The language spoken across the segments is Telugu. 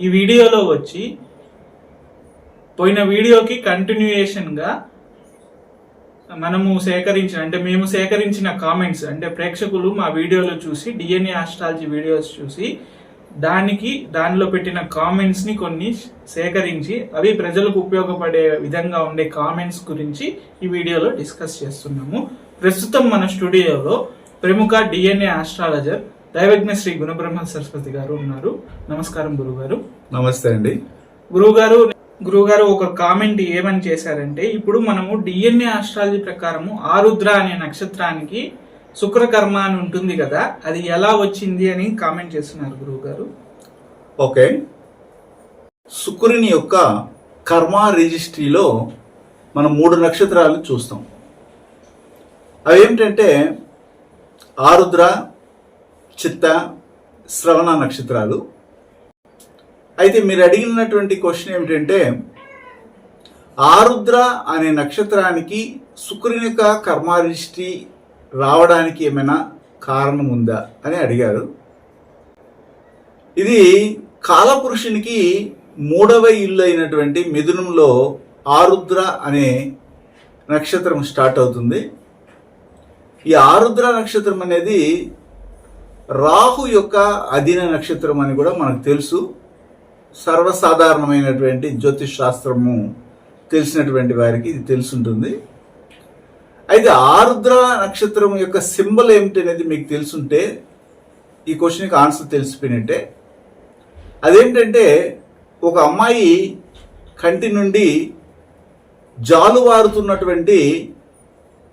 ఈ వీడియోలో వచ్చి పోయిన వీడియోకి కంటిన్యూయేషన్గా మనము సేకరించిన అంటే మేము సేకరించిన కామెంట్స్ అంటే ప్రేక్షకులు మా వీడియోలు చూసి డిఎన్ఏ ఆస్ట్రాలజీ వీడియోస్ చూసి దానికి దానిలో పెట్టిన కామెంట్స్ని కొన్ని సేకరించి అవి ప్రజలకు ఉపయోగపడే విధంగా ఉండే కామెంట్స్ గురించి ఈ వీడియోలో డిస్కస్ చేస్తున్నాము. ప్రస్తుతం మన స్టూడియోలో ప్రముఖ డిఎన్ఏ ఆస్ట్రాలజర్ దైవజ్ఞ శ్రీ గుణబ్రహ్మ సరస్వతి గారు ఉన్నారు. నమస్కారం గురుగారు. నమస్తే అండి. గురువుగారు గురువుగారు ఒక కామెంట్ ఏమని చేశారంటే ఇప్పుడు మనము డిఎన్ఏ ఆస్ట్రాలజీ ప్రకారము ఆరుద్ర అనే నక్షత్రానికి శుక్రకర్మ అని ఉంటుంది కదా అది ఎలా వచ్చింది అని కామెంట్ చేస్తున్నారు గురువుగారు ఓకే. శుక్రుని యొక్క కర్మ రిజిస్ట్రీలో మనం మూడు నక్షత్రాలు చూస్తాం. అవి ఏమిటంటే ఆరుద్ర చిత్త శ్రవణ నక్షత్రాలు. అయితే మీరు అడిగినటువంటి క్వశ్చన్ ఏమిటంటే ఆరుద్ర అనే నక్షత్రానికి శుక్రుని యొక్క కర్మ రావడానికి ఏమైనా కారణం ఉందా అని అడిగారు. ఇది కాలపురుషునికి మూడవ ఇల్లు అయినటువంటి మిథునంలో ఆరుద్ర అనే నక్షత్రం స్టార్ట్ అవుతుంది. ఈ ఆరుద్ర నక్షత్రం అనేది రాహు యొక్క అధీన నక్షత్రం అని కూడా మనకు తెలుసు. సర్వసాధారణమైనటువంటి జ్యోతిష్ శాస్త్రము తెలిసినటువంటి వారికి ఇది తెలుసుంటుంది. అయితే ఆరుద్ర నక్షత్రం యొక్క సింబల్ ఏమిటి అనేది మీకు తెలుసుంటే ఈ క్వశ్చన్కి ఆన్సర్ తెలిసిపోయినట్టే. అదేంటంటే ఒక అమ్మాయి కంటి నుండి జాలువారుతున్నటువంటి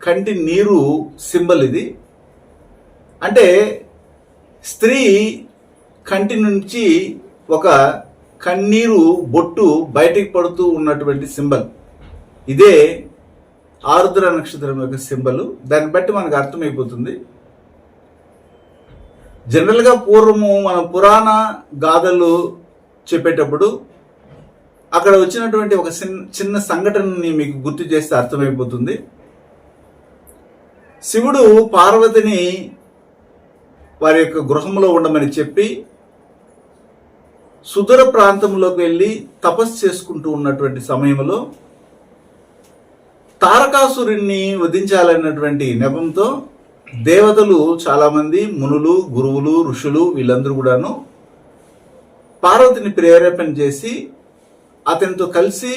కంటి నీరు సింబల్ ఇది. అంటే స్త్రీ కంటి నుంచి ఒక కన్నీరు బొట్టు బయటికి పడుతూ ఉన్నటువంటి సింబల్. ఇదే ఆరుద్ర నక్షత్రం యొక్క సింబల్. దాన్ని బట్టి మనకు అర్థమైపోతుంది. జనరల్గా పూర్వము మన పురాణ గాథలు చెప్పేటప్పుడు అక్కడ వచ్చినటువంటి ఒక చిన్న చిన్న సంఘటనని మీకు గుర్తు చేస్తే అర్థమైపోతుంది. శివుడు పార్వతిని వారి యొక్క గృహంలో ఉండమని చెప్పి సుదూర ప్రాంతంలోకి వెళ్ళి తపస్సు చేసుకుంటూ ఉన్నటువంటి సమయంలో తారకాసురుణ్ణి వధించాలన్నటువంటి నెపంతో దేవతలు చాలామంది మునులు గురువులు ఋషులు వీళ్ళందరూ కూడాను పార్వతిని ప్రేరేపణ చేసి అతనితో కలిసి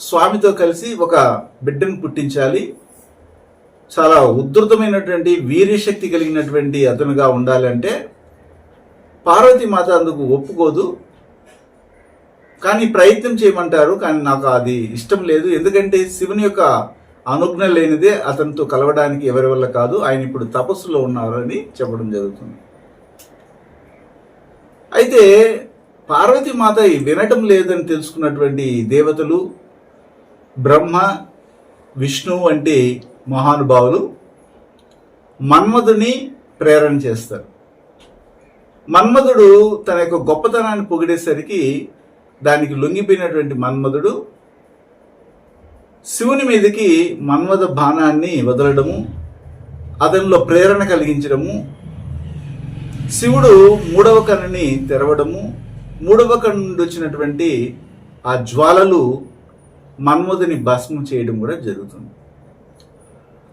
స్వామితో కలిసి ఒక బిడ్డను పుట్టించాలి. చాలా ఉద్ధృతమైనటువంటి వీర్యశక్తి కలిగినటువంటి అతనుగా ఉండాలంటే పార్వతి మాత అందుకు ఒప్పుకోదు. కానీ ప్రయత్నం చేయమంటారు కానీ నాకు అది ఇష్టం లేదు. ఎందుకంటే శివుని యొక్క అనుజ్ఞ లేనిదే అతనితో కలవడానికి ఎవరి వల్ల కాదు. ఆయన ఇప్పుడు తపస్సులో ఉన్నారు అని చెప్పడం జరుగుతుంది. అయితే పార్వతీమాత వినటం లేదని తెలుసుకున్నటువంటి దేవతలు బ్రహ్మ విష్ణు వంటి మహానుభావులు మన్మధుని ప్రేరణ చేస్తారు. మన్మధుడు తన యొక్క గొప్పతనాన్ని పొగిడేసరికి దానికి లొంగిపోయినటువంటి మన్మధుడు శివుని మీదకి మన్మథ బాణాన్ని వదలడము అతనిలో ప్రేరణ కలిగించడము శివుడు మూడవ కన్నుని తెరవడము మూడవ కన్ను నుండి వచ్చినటువంటి ఆ జ్వాలలు మన్మధుని భస్మం చేయడం కూడా జరుగుతుంది.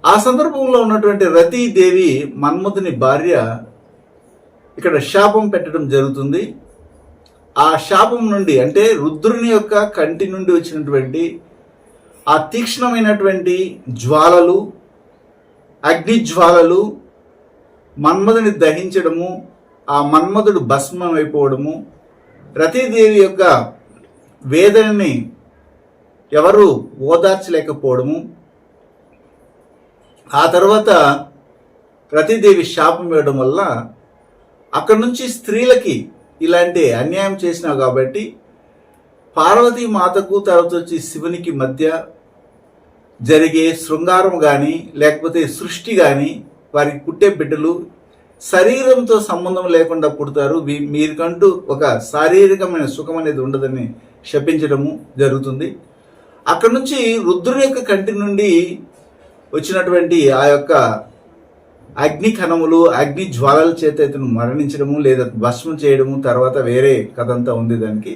ఆ సందర్భంలో ఉన్నటువంటి రతీదేవి మన్మథుని భార్య ఇక్కడ శాపం పెట్టడం జరుగుతుంది. ఆ శాపం నుండి అంటే రుద్రుని యొక్క కంటి నుండి వచ్చినటువంటి ఆ తీక్ష్ణమైనటువంటి జ్వాలలు అగ్ని జ్వాలలు మన్మధుని దహించడము ఆ మన్మధుడు భస్మం అయిపోవడము రతీదేవి యొక్క వేదనని ఎవరు ఓదార్చలేకపోవడము ఆ తర్వాత రతీదేవి శాపం వేయడం వల్ల అక్కడి నుంచి స్త్రీలకి ఇలాంటి అన్యాయం చేసినావు కాబట్టి పార్వతీ మాతకు తర్వాత వచ్చి శివునికి మధ్య జరిగే శృంగారం కానీ లేకపోతే సృష్టి కానీ వారికి పుట్టే బిడ్డలు శరీరంతో సంబంధం లేకుండా పుడతారు. వీ- మీరికంటూ ఒక శారీరకమైన సుఖం అనేది ఉండదని శపించడము జరుగుతుంది. అక్కడి నుంచి రుద్రుని యొక్క కంటి నుండి వచ్చినటువంటి ఆ యొక్క అగ్ని కణములు అగ్ని జ్వాలల చేత ఇతను మరణించడము లేదా భస్మం చేయడము తర్వాత వేరే కథ అంతా ఉంది దానికి.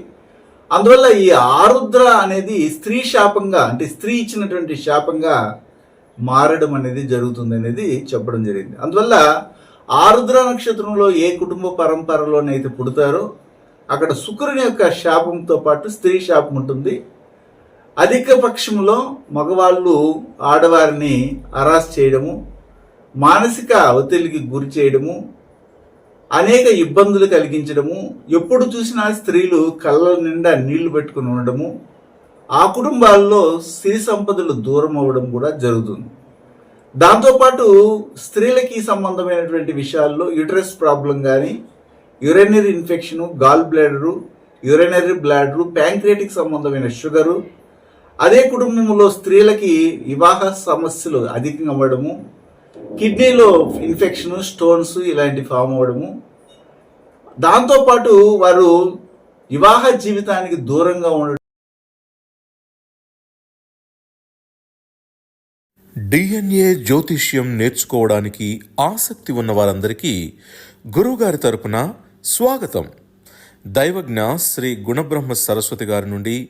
అందువల్ల ఈ ఆరుద్ర అనేది స్త్రీ శాపంగా అంటే స్త్రీ ఇచ్చినటువంటి శాపంగా మారడం అనేది జరుగుతుంది అనేది చెప్పడం జరిగింది. అందువల్ల ఆరుద్ర నక్షత్రంలో ఏ కుటుంబ పరంపరలోనైతే పుడతారో అక్కడ శుక్రుని యొక్క శాపంతో పాటు స్త్రీ శాపం ఉంటుంది. అధిక పక్షంలో మగవాళ్ళు ఆడవారిని అరాస్ చేయడము మానసిక ఒత్తిడికి గురి చేయడము అనేక ఇబ్బందులు కలిగించడము ఎప్పుడు చూసినా స్త్రీలు కళ్ళ నిండా నీళ్ళు పెట్టుకుని ఉండడము ఆ కుటుంబాల్లో స్త్రీ సంపదలు దూరం అవ్వడం కూడా జరుగుతుంది. దాంతోపాటు స్త్రీలకి సంబంధమైనటువంటి విషయాల్లో యుటరస్ ప్రాబ్లం కానీ urinary infection gall bladder urinary bladder pancreatic సంబంధమైన షుగరు అదే కుటుంబంలో స్త్రీలకి వివాహ సమస్యలు అధికంగా అవ్వడము కిడ్నీలో ఇన్ఫెక్షన్ స్టోన్స్ ఇలాంటి ఫామ్ అవ్వడము. దాంతోపాటు వారు వివాహ జీవితానికి దూరంగా ఉండడం. డిఎన్ఏ జ్యోతిష్యం నేర్చుకోవడానికి ఆసక్తి ఉన్న వారందరికీ గురువుగారి తరపున స్వాగతం. దైవజ్ఞ శ్రీ గుణబ్రహ్మ సరస్వతి గారి నుండి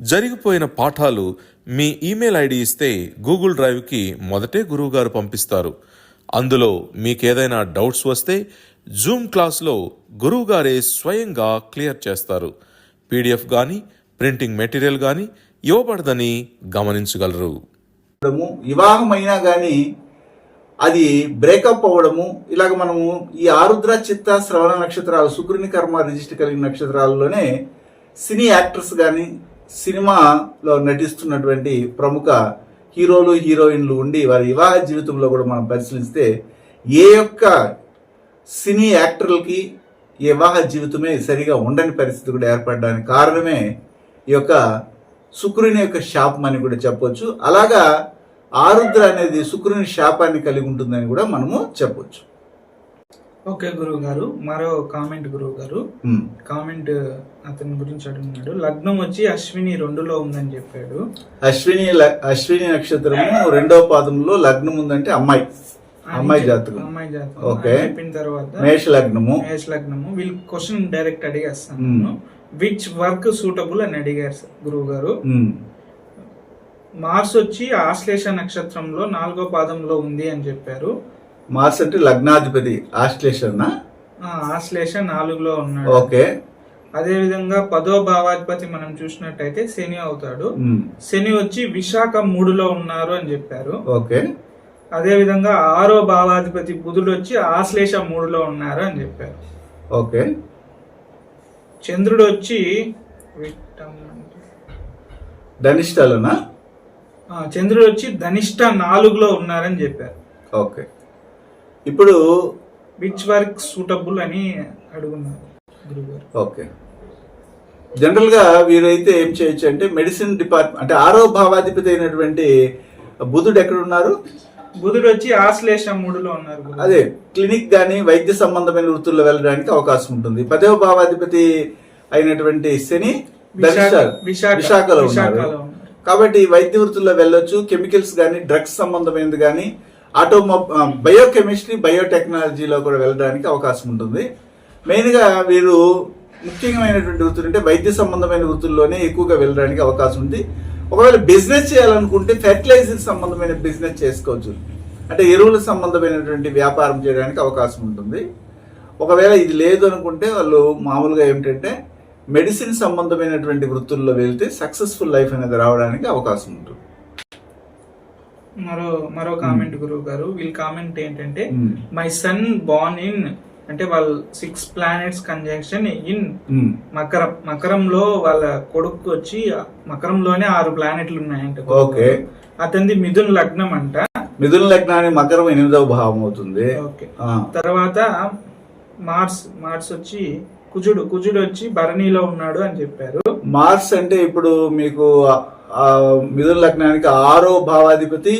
జరిగిపోయిన పాఠాలు మీ ఈమెయిల్ ఐడి ఇస్తే గూగుల్ డ్రైవ్కి మొదటే గురువుగారు పంపిస్తారు. అందులో మీకేదైనా డౌట్స్ వస్తే జూమ్ క్లాస్లో గురువుగారే స్వయంగా క్లియర్ చేస్తారు. పీడిఎఫ్ కానీ ప్రింటింగ్ మెటీరియల్ కానీ ఇవ్వబడదని గమనించగలరు. వివాహమైనా కానీ అది బ్రేకప్ అవ్వడము ఇలాగ మనము ఈ ఆరుద్ర చిత్త శ్రవణ నక్షత్రాలు శుక్రుని కర్మ రిజిస్టర్ కలిగిన నక్షత్రాలలోనే సినీ యాక్టర్స్ కానీ సినిమాలో నటిస్తున్నటువంటి ప్రముఖ హీరోలు హీరోయిన్లు ఉండి వారి వివాహ జీవితంలో కూడా మనం పరిశీలిస్తే ఏ యొక్క సినీ యాక్టర్లకి ఈ వివాహ జీవితమే సరిగా ఉండని పరిస్థితి కూడా ఏర్పడడానికి కారణమే ఈ యొక్క శుక్రుని యొక్క శాపం అని కూడా చెప్పొచ్చు. అలాగా ఆరుద్ర అనేది శుక్రుని శాపాన్ని కలిగి ఉంటుందని కూడా మనము చెప్పొచ్చు. ఓకే గురువు గారు మరో కామెంట్ గురువు గారు. కామెంట్ అతని గురించి అడుగుతున్నాడు. లగ్నం వచ్చి అశ్విని రెండులో ఉందని చెప్పాడు. అశ్విని అశ్విని నక్షత్రము రెండవ పాదంలో లగ్నం ఉందంటే అమ్మాయి. అమ్మాయి జాతకం. అమ్మాయి జాతకం. ఓకే. చెప్పిన తర్వాత మేష లగ్నము. మేష లగ్నము. వీళ్ళు క్వశ్చన్ డైరెక్ట్ అడిగేస్తాను విచ్ వర్క్ సూటబుల్ అని అడిగారు గురువు గారు. మార్స్ వచ్చి ఆశ్లేష నక్షత్రంలో నాలుగో పాదంలో ఉంది అని చెప్పారు. మార్స్ అంటే లగ్నాధిపతి ఆశ్లేషణ ఆ, ఆశ్లేష నాలుగులో ఉన్నాడు. ఓకే. అదే విధంగా పదో భావాధిపతి మనం చూసినట్టయితే శని అవుతాడు. శని వచ్చి విశాఖ మూడులో ఉన్నారు అని చెప్పారు. ఓకే. అదే విధంగా ఆరో భావాధిపతి బుధుడు వచ్చి ఆశ్లేష మూడులో ఉన్నారు అని చెప్పారు. ఓకే. చంద్రుడు వచ్చి ధనిష్టాలనా? చంద్రుడు వచ్చి ధనిష్ట నాలుగులో ఉన్నారని చెప్పారు. ఓకే. ఇప్పుడు విచ్ వర్క్ సూటబుల్ అని అడుగున్నారు. గురుగారు. ఓకే. జనరల్గా వీరైతే ఏం చేయొచ్చు అంటే మెడిసిన్ డిపార్ట్మెంట్ అంటే ఆరో భావాధిపతి అయినటువంటి బుధుడు ఎక్కడ ఉన్నారు బుధుడు వచ్చి ఆశ్లేష మూడులో ఉన్నారు. అదే క్లినిక్ గాని వైద్య సంబంధమైన వృత్తుల్లో వెళ్ళడానికి అవకాశం ఉంటుంది. పదవ భావాధిపతి అయినటువంటి శని విశాఖలో కాబట్టి వైద్య వృత్తుల్లో వెళ్ళొచ్చు కెమికల్స్ కానీ డ్రగ్స్ సంబంధమైనది కానీ ఆటోమొ బయోకెమిస్ట్రీ బయోటెక్నాలజీలో కూడా వెళ్ళడానికి అవకాశం ఉంటుంది. మెయిన్గా వీరు ముఖ్యమైనటువంటి వృత్తులు అంటే వైద్య సంబంధమైన వృత్తుల్లోనే ఎక్కువగా వెళ్ళడానికి అవకాశం ఉంది. ఒకవేళ బిజినెస్ చేయాలనుకుంటే ఫెర్టిలైజర్ సంబంధమైన బిజినెస్ చేసుకోవచ్చు. అంటే ఎరువుల సంబంధమైనటువంటి వ్యాపారం చేయడానికి అవకాశం ఉంటుంది. ఒకవేళ ఇది లేదు అనుకుంటే వాళ్ళు మామూలుగా ఏమిటంటే మెడిసిన్ సంబంధమైనటువంటి వృత్తుల్లో వెళ్తే సక్సెస్ఫుల్ లైఫ్ అనేది రావడానికి అవకాశం ఉంటుంది. మరో మరో కామెంట్ గురువు గారు వీళ్ళ కామెంట్ ఏంటంటే. మై సన్ బార్న్ ఇన్ అంటే వాళ్ళు సిక్స్ ప్లానెట్స్ కంజంక్షన్ ఇన్. మకరం మకరంలో వాళ్ళ కొడుకు వచ్చి మకరంలోనే ఆరు ప్లానెట్లు ఉన్నాయంట. ఓకే. అతనిది మిథున్ లగ్నం అంట. మిథున లగ్నాన్ని మకరం ఎనిమిదవ భావం అవుతుంది. ఓకే. తర్వాత మార్స్ మార్స్ వచ్చి కుజుడు కుజుడు వచ్చి భరణిలో ఉన్నాడు అని చెప్పారు. మార్స్ అంటే ఇప్పుడు మీకు మిథున లగ్నానికి ఆరో భావాధిపతి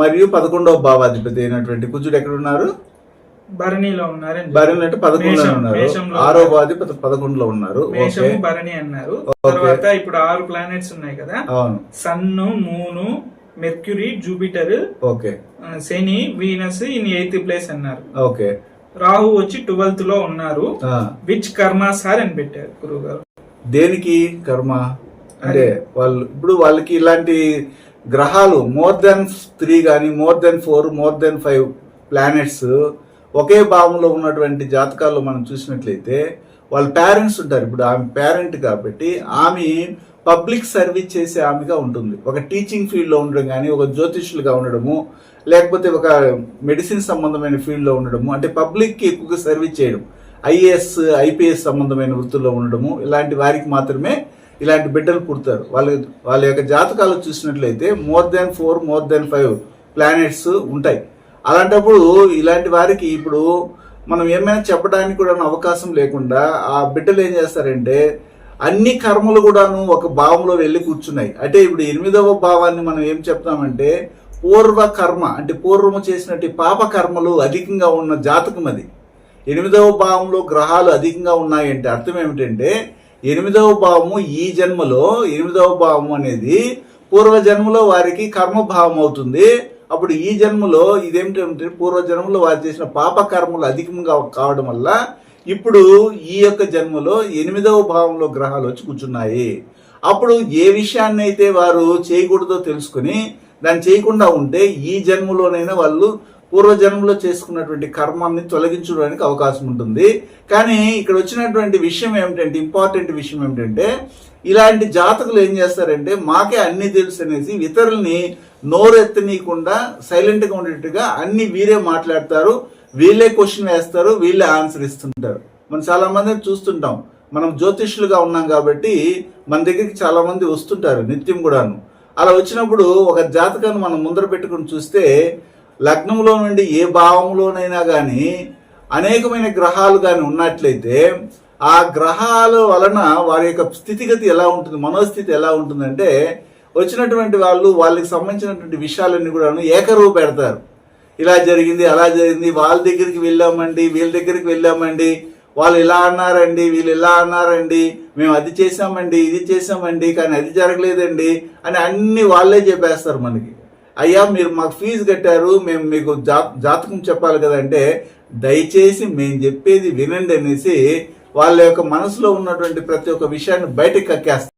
మరియు పదకొండవ భావాధిపతి అయినటువంటి కుజుడు ఎక్కడ ఉన్నారు భరణిలో ఉన్నారు భరణి అంటే పదకొండులో ఉన్నారు. ఆరో. భావాధిపతి పదకొండులో ఉన్నారు. మేషము భరణి అన్నారు. తర్వాత ఇప్పుడు ఆరు ప్లానెట్స్ ఉన్నాయి కదా. అవును. Sun moon Mercury Jupiter okay. Shani Venus in eighth place అన్నారు. ఓకే. రాహు వచ్చి ట్వెల్త్లో ఉన్నారు. విచ్ కర్మ సార్ అని పెట్టారు గురువు గారు. దేనికి కర్మ? అంటే వాళ్ళు ఇప్పుడు వాళ్ళకి ఇలాంటి గ్రహాలు మోర్ దెన్ త్రీ కానీ more than four more than five planets ఒకే భావంలో ఉన్నటువంటి జాతకాల్లో మనం చూసినట్లయితే వాళ్ళ పేరెంట్స్ ఉంటారు. ఇప్పుడు ఆమె పేరెంట్ కాబట్టి ఆమె పబ్లిక్ సర్వీస్ చేసే ఆమెగా ఉంటుంది. ఒక టీచింగ్ ఫీల్డ్లో ఉండడం కానీ ఒక జ్యోతిష్యులుగా ఉండడము లేకపోతే ఒక మెడిసిన్ సంబంధమైన ఫీల్డ్లో ఉండడము అంటే పబ్లిక్కి ఎక్కువగా సర్వీస్ చేయడం. ఐఏఎస్ ఐపీఎస్ సంబంధమైన వృత్తుల్లో ఉండడము ఇలాంటి వారికి మాత్రమే ఇలాంటి బిడ్డలు పుడతారు. వాళ్ళ వాళ్ళ యొక్క జాతకాలు చూసినట్లయితే more than four more than five planets ఉంటాయి. అలాంటప్పుడు ఇలాంటి వారికి ఇప్పుడు మనం ఏమైనా చెప్పడానికి కూడా అవకాశం లేకుండా ఆ బిడ్డలు ఏం చేస్తారంటే అన్ని కర్మలు కూడాను ఒక భావంలో వెళ్ళి కూర్చున్నాయి. అంటే ఇప్పుడు ఎనిమిదవ భావాన్ని మనం ఏం చెప్తామంటే పూర్వ కర్మ అంటే పూర్వము చేసినట్టు పాప కర్మలు అధికంగా ఉన్న జాతకం అది. ఎనిమిదవ భావంలో గ్రహాలు అధికంగా ఉన్నాయంటే అర్థం ఏమిటంటే ఎనిమిదవ భావము ఈ జన్మలో ఎనిమిదవ భావం అనేది పూర్వ జన్మలో వారికి కర్మభావం అవుతుంది. అప్పుడు ఈ జన్మలో ఇదేమిటంటే పూర్వజన్మలో వారు చేసిన పాప కర్మలు అధికంగా కావడం వల్ల ఇప్పుడు ఈ యొక్క జన్మలో ఎనిమిదవ భావంలో గ్రహాలు వచ్చి కూర్చున్నాయి. అప్పుడు ఏ విషయాన్ని అయితే వారు చేయకూడదో తెలుసుకుని దాన్ని చేయకుండా ఉంటే ఈ జన్మలోనైనా వాళ్ళు పూర్వ జన్మలో చేసుకున్నటువంటి కర్మాన్ని తొలగించడానికి అవకాశం ఉంటుంది. కానీ ఇక్కడ వచ్చినటువంటి విషయం ఏమిటంటే ఇంపార్టెంట్ విషయం ఏమిటంటే ఇలాంటి జాతకులు ఏం చేస్తారంటే మాకే అన్ని తెలుసు అనేసి ఇతరుల్ని నోరెత్తనీయకుండా సైలెంట్గా ఉండేట్టుగా అన్ని వీరే మాట్లాడతారు వీళ్ళే క్వశ్చన్ వేస్తారు వీళ్ళే ఆన్సర్ ఇస్తుంటారు. మనం చాలామందిని చూస్తుంటాం మనం జ్యోతిష్యులుగా ఉన్నాం కాబట్టి మన దగ్గరికి చాలామంది వస్తుంటారు నిత్యం కూడాను. అలా వచ్చినప్పుడు ఒక జాతకాన్ని మనం ముందర పెట్టుకుని చూస్తే లగ్నంలో నుండి ఏ భావంలోనైనా కానీ అనేకమైన గ్రహాలు కానీ ఉన్నట్లయితే ఆ గ్రహాల వలన వారి యొక్క స్థితిగతి ఎలా ఉంటుంది మనోస్థితి ఎలా ఉంటుందంటే వచ్చినటువంటి వాళ్ళు వాళ్ళకి సంబంధించినటువంటి విషయాలన్నీ కూడా ఏకరువు పెడతారు. ఇలా జరిగింది అలా జరిగింది వాళ్ళ దగ్గరికి వెళ్ళామండి వీళ్ళ దగ్గరికి వెళ్ళామండి వాళ్ళు ఇలా అన్నారండి వీళ్ళు ఇలా అన్నారండి మేము అది చేసామండి ఇది చేసామండి కానీ అది జరగలేదండి అని అన్ని వాళ్ళే చెప్పేస్తారు మనకి. అయ్యా మీరు మాకు ఫీజు కట్టారు మేము మీకు జా జాతకం చెప్పాలి కదంటే దయచేసి మేము చెప్పేది వినండి అనేసి వాళ్ళ యొక్క మనసులో ఉన్నటువంటి ప్రతి ఒక్క విషయాన్ని బయటకు కక్కేస్తారు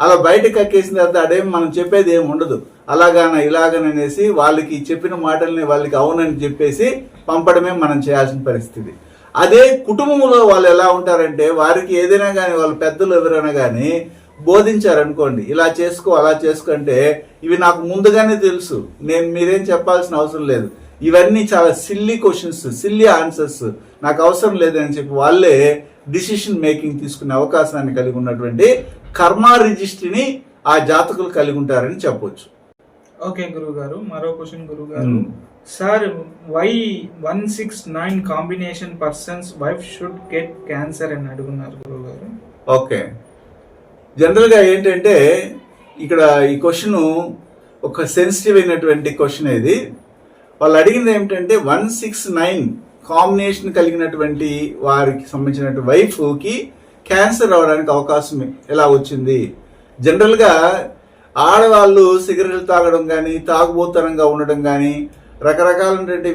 అలా బయటకు కక్కేసిన తర్వాత అదేం మనం చెప్పేది ఏమి ఉండదు. అలాగాన ఇలాగననేసి వాళ్ళకి చెప్పిన మాటల్ని వాళ్ళకి అవునని చెప్పేసి పంపడమే మనం చేయాల్సిన పరిస్థితి. అదే కుటుంబంలో వాళ్ళు ఎలా ఉంటారంటే వారికి ఏదైనా కానీ వాళ్ళ పెద్దలు ఎవరైనా కానీ బోధించారనుకోండి ఇలా చేసుకో అలా చేసుకుంటే ఇవి నాకు ముందుగానే తెలుసు. నేను మీరేం చెప్పాల్సిన అవసరం లేదు. ఇవన్నీ చాలా సిల్లీ క్వశ్చన్స్ సిల్లీ ఆన్సర్స్ నాకు అవసరం లేదని చెప్పి వాళ్ళే డిసిషన్ మేకింగ్ తీసుకునే అవకాశాన్ని కలిగి ఉన్నటువంటి కర్మ రిజిస్ట్రీని ఆ జాతకులు కలిగి ఉంటారని చెప్పొచ్చు. ఓకే గురువు గారు మరో క్వశ్చన్ గురువు గారు. Sir why one six nine combination persons wife should get cancer అని అడుగున్నారు గురువు గారు ఓకే. జనరల్గా ఏంటంటే ఇక్కడ ఈ క్వశ్చన్ ఒక సెన్సిటివ్ అయినటువంటి క్వశ్చన్ ఇది. వాళ్ళు అడిగింది ఏమిటంటే వన్ సిక్స్ నైన్ కాంబినేషన్ కలిగినటువంటి వారికి సంబంధించినటువంటి వైఫ్కి క్యాన్సర్ రావడానికి అవకాశం ఎలా వచ్చింది? జనరల్గా ఆడవాళ్ళు సిగరెట్లు తాగడం కానీ తాగుబోతనంగా ఉండడం కానీ రకరకాలైనటువంటి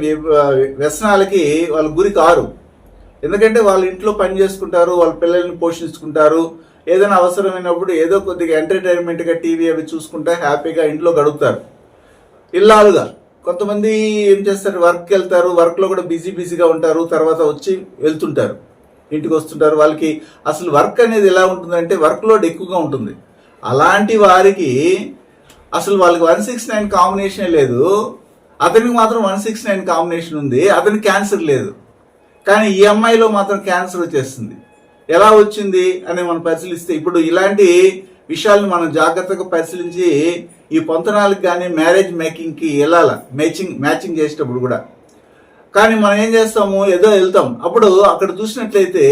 వ్యసనాలకి వాళ్ళు గురి కారు. ఎందుకంటే వాళ్ళ ఇంట్లో పని చేసుకుంటారు వాళ్ళ పిల్లల్ని పోషించుకుంటారు. ఏదైనా అవసరమైనప్పుడు ఏదో కొద్దిగా ఎంటర్టైన్మెంట్గా టీవీ అవి చూసుకుంటా హ్యాపీగా ఇంట్లో గడుపుతారు. ఇల్లాలుగా. కొంతమంది ఏం చేస్తారు? వర్క్కి వెళ్తారు వర్క్లో కూడా బిజీ బిజీగా ఉంటారు. తర్వాత వచ్చి వెళ్తుంటారు. ఇంటికి వస్తుంటారు. వాళ్ళకి అసలు వర్క్ అనేది ఎలా ఉంటుందంటే వర్క్ లోడ్ ఎక్కువగా ఉంటుంది. అలాంటి వారికి అసలు వాళ్ళకి వన్ సిక్స్ నైన్ కాంబినేషన్ లేదు. అతనికి మాత్రం వన్ సిక్స్ నైన్ కాంబినేషన్ ఉంది. అతనికి క్యాన్సర్ లేదు. కానీ ఈ అమ్మాయిలో మాత్రం క్యాన్సర్ వచ్చేస్తుంది. ఎలా వచ్చింది అని మనం పరిశీలిస్తే ఇప్పుడు ఇలాంటి విషయాలను మనం జాగ్రత్తగా పరిశీలించి ఈ పొంతనాలకు కానీ మ్యారేజ్ మేకింగ్కి వెళ్ళాలి? మ్యాచింగ్ మ్యాచింగ్ చేసేటప్పుడు కూడా. కానీ మనం ఏం చేస్తాము? ఏదో వెళ్తాం. అప్పుడు అక్కడ చూసినట్లయితే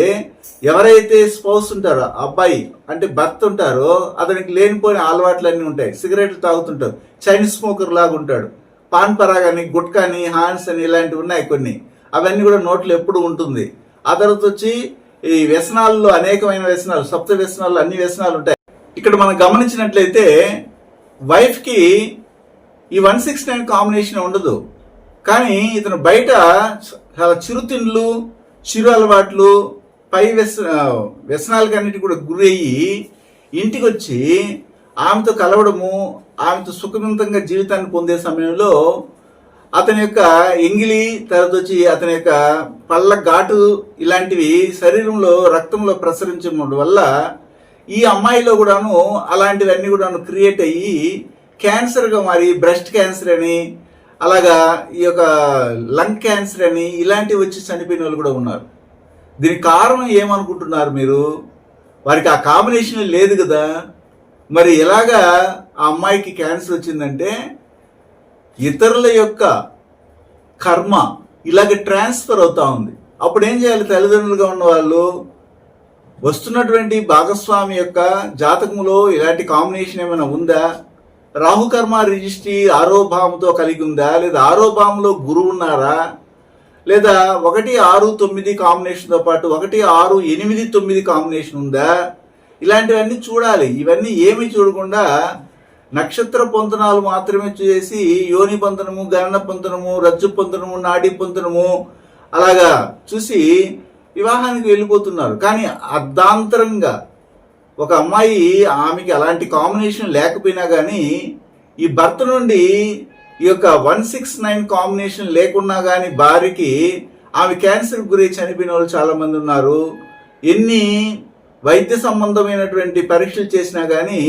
ఎవరైతే స్పౌస్ ఉంటారో అబ్బాయి అంటే భర్త ఉంటారో అతనికి లేనిపోయిన అలవాట్లన్నీ ఉంటాయి. సిగరెట్లు తాగుతుంటారు. చైనీస్ స్మోకర్ లాగా ఉంటాడు. పాన్ పరాగ్ అని గుట్కా అని హాన్స్ అని ఇలాంటివి ఉన్నాయి కొన్ని. అవన్నీ కూడా నోట్లు ఎప్పుడు ఉంటుంది. ఆ తర్వాత వచ్చి ఈ వ్యసనాల్లో అనేకమైన వ్యసనాలు సప్త వ్యసనాలు అన్ని వ్యసనాలు ఉంటాయి. ఇక్కడ మనం గమనించినట్లయితే వైఫ్కి ఈ వన్ సిక్స్ నైన్ కాంబినేషన్ ఉండదు. కానీ ఇతను బయట చాలా చిరుతిండ్లు చిరు అలవాట్లు పై వ్యస వ్యసనాలకన్నిటి కూడా గురయ్యి ఇంటికి వచ్చి ఆమెతో కలవడము ఆమెతో సుఖవంతంగా జీవితాన్ని పొందే సమయంలో అతని యొక్క ఎంగిలి తర్వాత వచ్చి అతని యొక్క పళ్ళ ఘాటు ఇలాంటివి శరీరంలో రక్తంలో ప్రసరించడం వల్ల ఈ అమ్మాయిలో కూడాను అలాంటివన్నీ కూడాను క్రియేట్ అయ్యి క్యాన్సర్గా మారి బ్రెస్ట్ క్యాన్సర్ అని అలాగా ఈ యొక్క లంగ్ క్యాన్సర్ అని ఇలాంటివి వచ్చి చనిపోయిన వాళ్ళు కూడా ఉన్నారు. దీనికి కారణం ఏమనుకుంటున్నారు మీరు? వారికి ఆ కాంబినేషన్ లేదు కదా. మరి ఎలాగా ఆ అమ్మాయికి క్యాన్సర్ వచ్చిందంటే ఇతరుల యొక్క కర్మ ఇలాగ ట్రాన్స్ఫర్ అవుతా ఉంది. అప్పుడు ఏం చేయాలి? తల్లిదండ్రులుగా ఉన్న వాళ్ళు వస్తున్నటువంటి భాగస్వామి యొక్క జాతకంలో ఇలాంటి కాంబినేషన్ ఏమైనా ఉందా? రాహుకర్మ రిజిస్ట్రీ ఆరో భావంతో కలిగి ఉందా లేదా ఆరో భావంలో గురువు ఉన్నారా? లేదా ఒకటి ఆరు తొమ్మిది కాంబినేషన్తో పాటు ఒకటి ఆరు ఎనిమిది తొమ్మిది కాంబినేషన్ ఉందా? ఇలాంటివన్నీ చూడాలి. ఇవన్నీ ఏమి చూడకుండా నక్షత్ర పొంతనాలు మాత్రమే చేసి యోని పొంతనము గణన పొంతనము రజ్జు పొంతనము నాడి పొంతనము అలాగా చూసి వివాహానికి వెళ్ళిపోతున్నారు. కానీ అర్ధాంతరంగా ఒక అమ్మాయి ఆమెకి అలాంటి కాంబినేషన్ లేకపోయినా కానీ ఈ భర్త నుండి ఈ యొక్క వన్ సిక్స్ నైన్ కాంబినేషన్ లేకున్నా కానీ భార్యకి ఆమె క్యాన్సర్ గురి చనిపోయిన వాళ్ళు చాలామంది ఉన్నారు. ఎన్ని వైద్య సంబంధమైనటువంటి పరీక్షలు చేసినా కానీ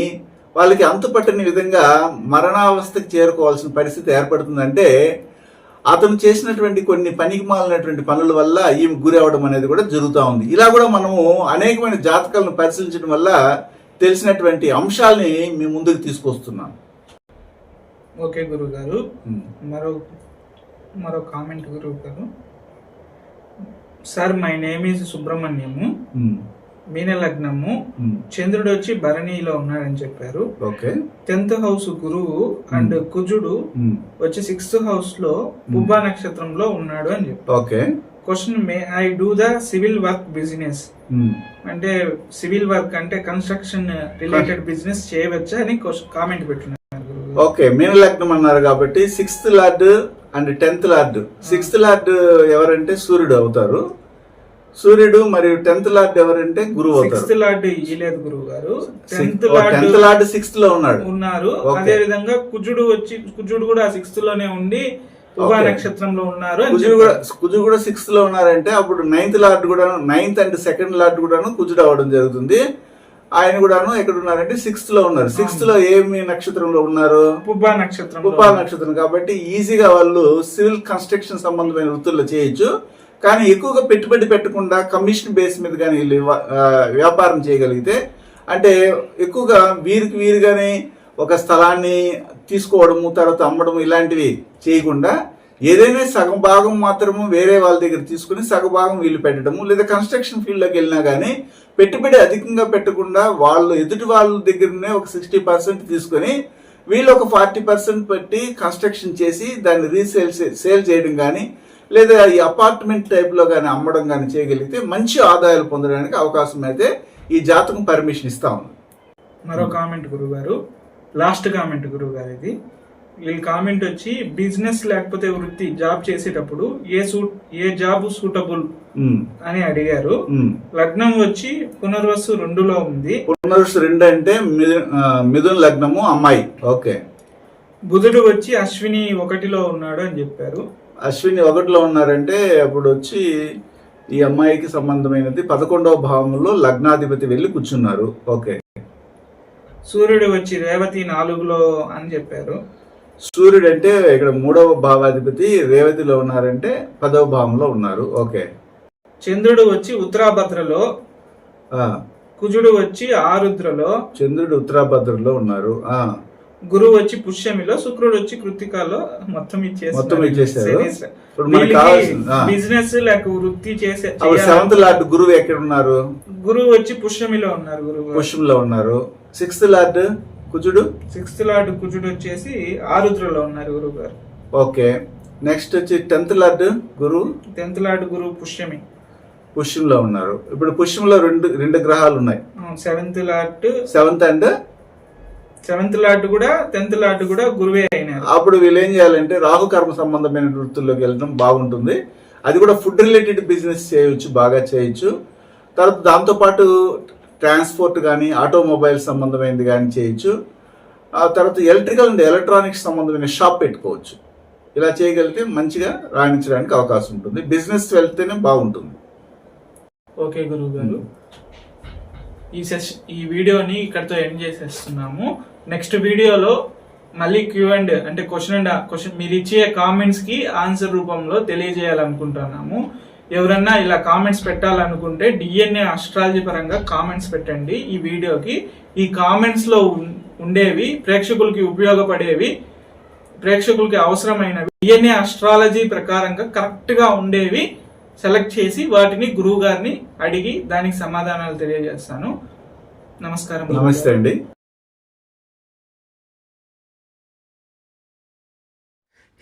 వాళ్ళకి అంతుపట్టని విధంగా మరణావస్థకు చేరుకోవాల్సిన పరిస్థితి ఏర్పడుతుందంటే అతను చేసినటువంటి కొన్ని పనికి మాలినటువంటి పనుల వల్ల ఈమె గురి అవడం అనేది కూడా జరుగుతూ ఉంది. ఇలా కూడా మనము అనేకమైన జాతకాలను పరిశీలించడం వల్ల తెలిసినటువంటి అంశాలని మీ ముందుకు తీసుకొస్తున్నాం. ఓకే గురువు గారు. మరో మరో కామెంట్ గురువు గారు sir my name is Subrahmanyam. మీన లగ్నము. చంద్రుడు వచ్చి భరణిలో ఉన్నాడని చెప్పారు. ఓకే. టెన్త్ హౌస్ గురువు అండ్ కుజుడు. వచ్చి సిక్స్త్ హౌస్లో పుబ్బా నక్షత్రంలో ఉన్నాడు అని చెప్పారు. Okay. Question may I do the civil work business. అంటే సివిల్ వర్క్ అంటే కన్స్ట్రక్షన్ రిలేటెడ్ బిజినెస్ చేయవచ్చా అని కామెంట్ పెట్టున్నారు. ఓకే మీన లగ్నం అన్నారు కాబట్టి sixth lord and tenth lord sixth lord ఎవరంటే సూర్యుడు అవుతారు. సూర్యుడు మరియు టెన్త్ లార్డ్ ఎవరంటే గురువు సిక్స్త్ లార్డ్ ఇయ్యలేదు గురువు గారు టెన్త్ టెన్త్ లార్డ్ లార్డ్ సిక్స్త్లో ఉన్నాడు. ఉన్నారు. అదే విధంగా కుజుడు వచ్చి కుజుడు కూడా సిక్స్త్లోనే ఉండి ఉభా Okay. నక్షత్రంలో ఉన్నారు కుజుడు కూడా. కుజుడు కూడా సిక్స్త్లో ఉన్నారంటే అప్పుడు నైన్త్ లార్డ్ కూడా నైన్త్ అండ్ సెకండ్ లార్డ్ కూడాను కుజుడు అవ్వడం జరుగుతుంది. ఆయన కూడాను ఎక్కడ ఉన్నారంటే సిక్స్త్లో ఉన్నారు. సిక్స్త్లో ఏమి నక్షత్రంలో ఉన్నారు? పుబ్బా నక్షత్రం ఉపా నక్షత్రం. కాబట్టి ఈజీగా వాళ్ళు సివిల్ కన్స్ట్రక్షన్ సంబంధమైన వృత్తుల్లో చేయొచ్చు. కానీ ఎక్కువగా పెట్టుబడి పెట్టకుండా కమిషన్ బేస్ మీద కానీ వీళ్ళు వ్యాపారం చేయగలిగితే అంటే ఎక్కువగా వీరికి వీరుగానే ఒక స్థలాన్ని తీసుకోవడము తర్వాత అమ్మడము ఇలాంటివి చేయకుండా ఏదైనా సగం భాగం మాత్రము వేరే వాళ్ళ దగ్గర తీసుకుని సగం భాగం వీళ్ళు పెట్టడము లేదా కన్స్ట్రక్షన్ ఫీల్డ్లోకి వెళ్ళినా కానీ పెట్టుబడి అధికంగా పెట్టకుండా వాళ్ళు ఎదుటి వాళ్ళ దగ్గరనే ఒక సిక్స్టీ పర్సెంట్ తీసుకొని వీళ్ళు ఒక ఫార్టీ పర్సెంట్ పెట్టి కన్స్ట్రక్షన్ చేసి దాన్ని రీసేల్ సేల్ చేయడం కానీ లేదా ఈ అపార్ట్మెంట్ టైప్లో కానీ అమ్మడం కానీ చేయగలిగితే మంచి ఆదాయాలు పొందడానికి అవకాశం అయితే ఈ జాతకం పర్మిషన్ ఇస్తా ఉంది. మరో కామెంట్ గురుగారు. లాస్ట్ కామెంట్ గురుగారు ఇది. వీళ్ళ కామెంట్ వచ్చి బిజినెస్ లేకపోతే వృత్తి జాబ్ చేసేటప్పుడు ఏ సూట్ ఏ జాబ్ సూటబుల్ అని అడిగారు. లగ్నం వచ్చి పునర్వసు రెండులో ఉంది. పునరుష్ రెండు అంటే మిథున్ లగ్నము అమ్మాయి. ఓకే. బుధుడు వచ్చి అశ్విని ఒకటిలో ఉన్నాడు అని చెప్పారు. అశ్విని ఒకటిలో ఉన్నారంటే అప్పుడు వచ్చి ఈ అమ్మాయికి సంబంధమైనది పదకొండవ భావంలో లగ్నాధిపతి వెళ్ళి కూర్చున్నారు. ఓకే. సూర్యుడు వచ్చి రేవతి నాలుగులో అని చెప్పారు. సూర్యుడు అంటే ఇక్కడ మూడవ భావాధిపతి రేవతిలో ఉన్నారంటే పదవ భావంలో ఉన్నారు. ఓకే. చంద్రుడు వచ్చి ఉత్తరాభద్రలో కుజుడు వచ్చి ఆరుద్రలో. చంద్రుడు ఉత్తరాభద్రలో ఉన్నారు. ఆ. గురువు వచ్చి పుష్యమిలో శుక్రుడు వచ్చి కృతికాలో మొత్తం ఇచ్చేసారు. బిజినెస్ లేక వృత్తి చేసే. సెవెంత్ లార్డ్ గురువు ఎక్కడ ఉన్నారు? గురువు వచ్చి పుష్యమిలో ఉన్నారు గురువు. పుష్యంలో ఉన్నారు. సిక్స్త్ లార్డ్ కుజుడు? సిక్స్త్ లార్డ్ కుజుడు వచ్చేసి ఆరుద్రలో ఉన్నారు గురువు గారు ఓకే. నెక్స్ట్ వచ్చి టెన్త్ లార్డ్ గురువు? టెన్త్ లార్డ్ గురువు పుష్యమి. పుష్యంలో ఉన్నారు. ఇప్పుడు పుష్యంలో రెండు రెండు గ్రహాలు ఉన్నాయి. Seventh lord seventh and seventh lord కూడా టెన్త్ లార్డ్ కూడా గురువే అయినారు. అప్పుడు వీళ్ళు ఏం చేయాలంటే రాహు కర్మ సంబంధమైన వృత్తుల్లోకి వెళ్ళడం బాగుంటుంది. అది కూడా ఫుడ్ రిలేటెడ్ బిజినెస్ చేయొచ్చు బాగా చేయొచ్చు. తర్వాత దాంతోపాటు ట్రాన్స్పోర్ట్ కానీ ఆటోమొబైల్ సంబంధమైనది కానీ చేయొచ్చు. ఆ తర్వాత ఎలక్ట్రికల్ అండ్ ఎలక్ట్రానిక్స్ సంబంధమైన షాప్ పెట్టుకోవచ్చు. ఇలా చేయగలిగితే మంచిగా రాణించడానికి అవకాశం ఉంటుంది. బిజినెస్ వెళ్తేనే బాగుంటుంది. ఓకే గురువు గారు ఈ సెష్ ఈ వీడియోని ఇక్కడతో ఎండ్ చేసేస్తున్నాము. నెక్స్ట్ వీడియోలో మళ్ళీ క్యూ అండ్ అంటే క్వశ్చన్ అండ్ క్వశ్చన్ మీరు ఇచ్చే కామెంట్స్కి ఆన్సర్ రూపంలో తెలియజేయాలనుకుంటున్నాము. ఎవరన్నా ఇలా కామెంట్స్ పెట్టాలనుకుంటే డిఎన్ఏ అస్ట్రాలజీ పరంగా కామెంట్స్ పెట్టండి. ఈ వీడియోకి ఈ కామెంట్స్లో ఉండేవి ప్రేక్షకులకి ఉపయోగపడేవి ప్రేక్షకులకి అవసరమైనవి. డిఎన్ఏ అస్ట్రాలజీ ప్రకారంగా కరెక్ట్గా ఉండేవి సెలెక్ట్ చేసి వాటిని గురువు గారిని అడిగి దానికి సమాధానాలు తెలియజేస్తాను. నమస్కారం. నమస్తే అండి.